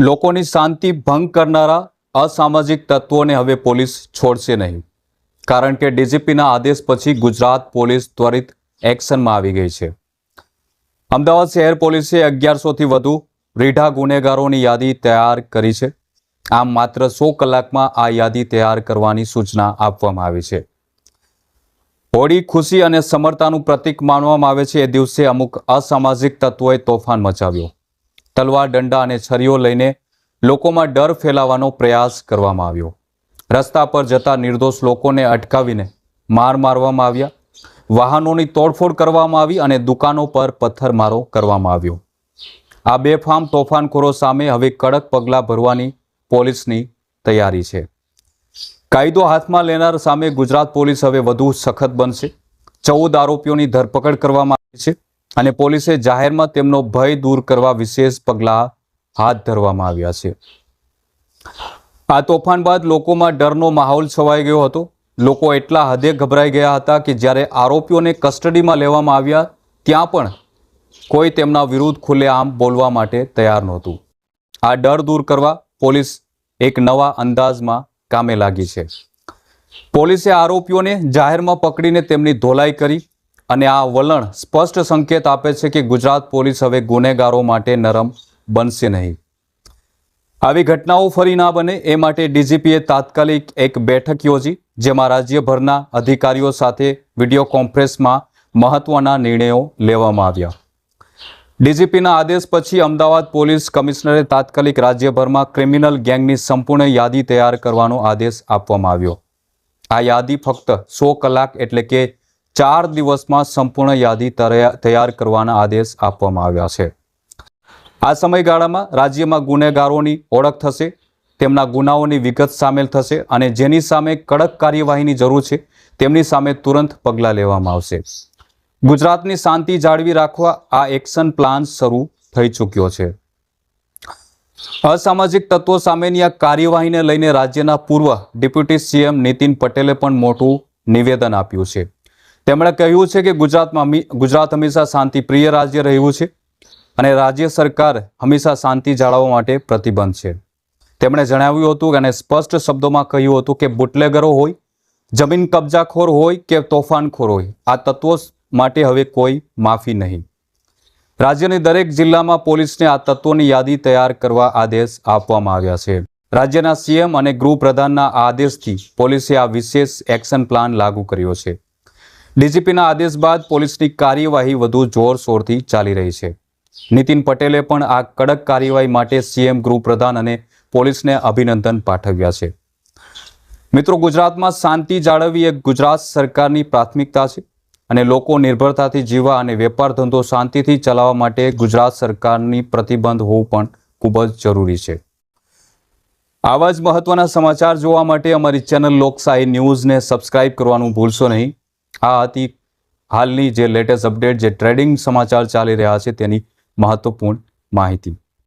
લોકોની શાંતિ ભંગ કરનારા અસામાજિક તત્વોને હવે પોલીસ છોડશે નહીં. કારણ કે ડીજીપીના આદેશ પછી ગુજરાત પોલીસ ત્વરિત એક્શનમાં આવી ગઈ છે. અમદાવાદ શહેર પોલીસે અગિયારસોથી વધુ રીઢા ગુનેગારોની યાદી તૈયાર કરી છે. આમ માત્ર સો કલાકમાં આ યાદી તૈયાર કરવાની સૂચના આપવામાં આવી છે. હોળી, ખુશી અને સમરતાનું પ્રતીક માનવામાં આવે છે. એ દિવસે અમુક અસામાજિક તત્વોએ તોફાન મચાવ્યો. તલવાર, દંડા અને છરીઓ લઈને લોકોમાં ડર ફેલાવવાનો પ્રયાસ કરવામાં આવ્યો. રસ્તા પર જતા નિર્દોષ લોકોને અટકાવીને માર મારવામાં આવ્યા. વાહનોની તોડફોડ કરવામાં આવી અને દુકાનો પર પથ્થરમારો કરવામાં આવ્યો. આ બેફામ તોફાનખોરો સામે હવે કડક પગલાં ભરવાની પોલીસની તૈયારી છે. કાયદો હાથમાં લેનાર સામે ગુજરાત પોલીસ હવે વધુ સખત બનશે. ચૌદ આરોપીઓની ધરપકડ કરવામાં આવી છે. અને પોલીસે જાહેરમાં તેમનો ભય દૂર કરવા વિશેષ પગલાં હાથ ધરવામાં આવ્યા છે. આ તોફાન બાદ લોકોમાં ડરનો માહોલ છવાઈ ગયો હતો. લોકો એટલા હદે ગભરાઈ ગયા હતા કે જ્યારે આરોપીઓને કસ્ટડીમાં લેવામાં આવ્યા, ત્યાં પણ કોઈ તેમના વિરુદ્ધ ખુલ્લેઆમ બોલવા માટે તૈયાર નહોતું. આ ડર દૂર કરવા પોલીસ એક નવા અંદાજમાં કામે લાગી છે. પોલીસે આરોપીઓને જાહેરમાં પકડીને તેમની ધોલાઈ કરી અને આ વલણ સ્પષ્ટ સંકેત આપે છે કે ગુજરાત પોલીસ હવે ગુનેગારો માટે નરમ બનશે નહીં. આવી ઘટનાઓ ફરી ના બને એ માટે ડીજીપીએ તાત્કાલિક એક બેઠક યોજી, જેમાં રાજ્યભરના અધિકારીઓ સાથે વીડિયો કોન્ફરન્સમાં મહત્વના નિર્ણયો લેવામાં આવ્યા. ડીજીપીના આદેશ પછી અમદાવાદ પોલીસ કમિશનરે તાત્કાલિક રાજ્યભરમાં ક્રિમિનલ ગેંગની સંપૂર્ણ યાદી તૈયાર કરવાનો આદેશ આપવામાં આવ્યો. આ યાદી ફક્ત સો કલાક એટલે કે ચાર દિવસમાં સંપૂર્ણ યાદી તૈયા- તૈયાર કરવાના આદેશ આપવામાં આવ્યા છે. આ સમયગાળામાં રાજ્યમાં ગુનેગારોની ઓળખ થશે, તેમના ગુનાઓની વિગત સામેલ થશે અને જેની સામે કડક કાર્યવાહીની જરૂર છે, તેમની સામે તુરંત પગલાં લેવામાં આવશે. ગુજરાતની શાંતિ જાળવી રાખવા આ એક્શન પ્લાન શરૂ થઈ ચૂક્યો છે. અસામાજિક તત્વો સામેની આ કાર્યવાહીને લઈને રાજ્યના પૂર્વ ડેપ્યુટી સીએમ નીતિન પટેલે પણ મોટું નિવેદન આપ્યું છે. તેમણે કહ્યું છે કે ગુજરાતમાં ગુજરાત હંમેશા શાંતિપ્રિય રાજ્ય રહ્યું છે અને રાજ્ય સરકાર હંમેશા શાંતિ જાળવવા માટે પ્રતિબંધ છે. તેમણે જણાવ્યું હતું અને સ્પષ્ટ શબ્દોમાં કહ્યું હતું કે બુટલેગરો હોય, જમીન કબજાખોર હોય કે તોફાનખોર હોય, આ તત્વો માટે હવે કોઈ માફી નહીં. રાજ્યની દરેક જિલ્લામાં પોલીસને આ તત્વોની યાદી તૈયાર કરવા આદેશ આપવામાં આવ્યા છે. રાજ્યના સીએમ અને ગૃહપ્રધાનના આદેશથી પોલીસે આ વિશેષ એક્શન પ્લાન લાગુ કર્યો છે. ડીજીપીના આદેશ બાદ પોલીસની કાર્યવાહી વધુ જોરશોરથી ચાલી રહી છે. નીતિન પટેલે પણ આ કડક કાર્યવાહી માટે સીએમ, ગૃહપ્રધાન અને પોલીસને અભિનંદન પાઠવ્યા છે. મિત્રો, ગુજરાતમાં શાંતિ જાળવવી એ ગુજરાત સરકારની પ્રાથમિકતા છે અને લોકો નિર્ભરતાથી જીવવા અને વેપાર ધંધો શાંતિથી ચલાવવા માટે ગુજરાત સરકારની પ્રતિબંધ હોવું પણ ખૂબ જ જરૂરી છે. આવા જ મહત્વના સમાચાર જોવા માટે અમારી ચેનલ લોકશાહી ન્યૂઝને સબસ્ક્રાઇબ કરવાનું ભૂલશો નહીં. આ હતી હાલની જે લેટેસ્ટ અપડેટ જે ટ્રેડિંગ સમાચાર ચાલી રહ્યા છે તેની મહત્વપૂર્ણ માહિતી.